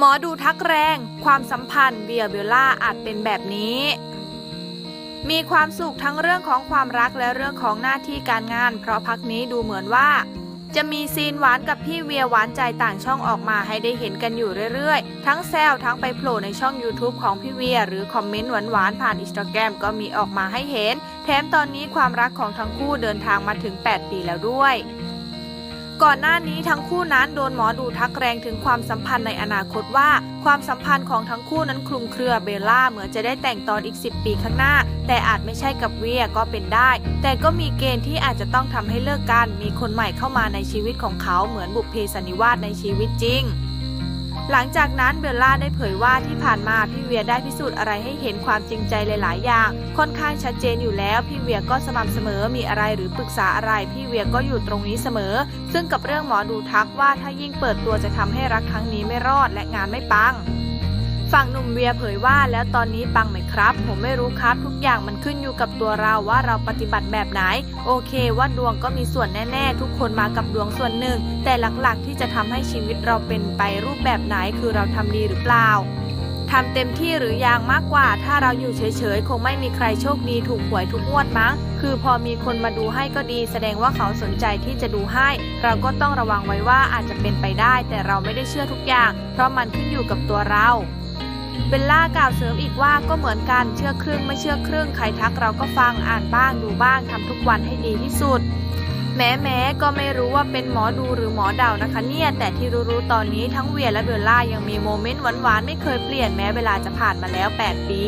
หมอดูทักแรง ความสัมพันธ์เบียร์เบลล่าอาจเป็นแบบนี้ มีความสุขทั้งเรื่องของความรักและเรื่องของหน้าที่การงาน เพราะพักนี้ดูเหมือนว่า จะมีซีนหวานกับพี่เวียหวานใจต่างช่องออกมาให้ได้เห็นกันอยู่เรื่อยๆ ทั้งแซวทั้งไปโผล่ในช่อง YouTube ของพี่เวีย หรือคอมเมนต์หวานๆผ่านอินสตาแกรมก็มีออกมาให้เห็น แถมตอนนี้ความรักของทั้งคู่เดินทางมาถึง 8 ปีแล้วด้วย ก่อนหน้านี้ทั้งคู่นั้นโดนหมอดูทักแรงถึงความสัมพันธ์ในอนาคตว่า ความสัมพันธ์ของทั้งคู่นั้นคลุมเครือเบลล่าเหมือนจะได้แต่งตอนอีก 10 ปีข้างหน้า แต่อาจไม่ใช่กับเวียก็เป็นได้ แต่ก็มีเกณฑ์ที่อาจจะต้องทำให้เลิกกัน มีคนใหม่เข้ามาในชีวิตของเขาเหมือนบุพเพสันนิวาสในชีวิตจริง หลังจากนั้นเบลล่าได้เผยว่าที่ผ่านมาพี่เวียได้พิสูจน์อะไรให้เห็นความจริงใจหลาย ๆ อย่าง ค่อนข้างชัดเจนอยู่แล้ว พี่เวียก็สม่ำเสมอมีอะไรหรือปรึกษาอะไร พี่เวียก็อยู่ตรงนี้เสมอ ซึ่งกับเรื่องหมอดูทักว่าถ้ายิ่งเปิดตัวจะทำให้รักครั้งนี้ไม่รอดและงานไม่ปัง ฝั่งหนุ่มเวียเผยว่าแล้วตอนนี้ปังไหมครับ ผมไม่รู้ครับทุกอย่างมันขึ้นอยู่กับตัวเราว่าเราปฏิบัติแบบไหน โอเค ว่าดวงก็มีส่วนแน่ ๆ ทุกคนมากับดวงส่วนหนึ่ง แต่หลักๆที่จะทำให้ชีวิตเราเป็นไปรูปแบบไหนคือเราทำดีหรือเปล่าทำเต็มที่หรือยังมากกว่า ถ้าเราอยู่เฉยๆ คงไม่มีใครโชคดีถูกหวยทุกงวดมั้ง คือพอมีคนมาดูให้ก็ดี แสดงว่าเขาสนใจที่จะดูให้ เราก็ต้องระวังไว้ว่าอาจจะเป็นไปได้ แต่เราไม่ได้เชื่อทุกอย่าง เพราะมันขึ้นอยู่กับตัวเรา เบลล่ากล่าวเสริมอีกว่าก็เหมือนกันเชื่อครึ่งไม่เชื่อครึ่งใครทักเราก็ฟังอ่านบ้างดูบ้างทำทุกวันให้ดีที่สุด แม้แม้ก็ไม่รู้ว่าเป็นหมอดูหรือหมอเดานะคะเนี่ยแต่ที่รู้ๆตอนนี้ทั้งเวียและเบลล่ายังมีโมเมนต์หวานๆไม่เคยเปลี่ยนแม้เวลาจะผ่านมาแล้ว 8 ปี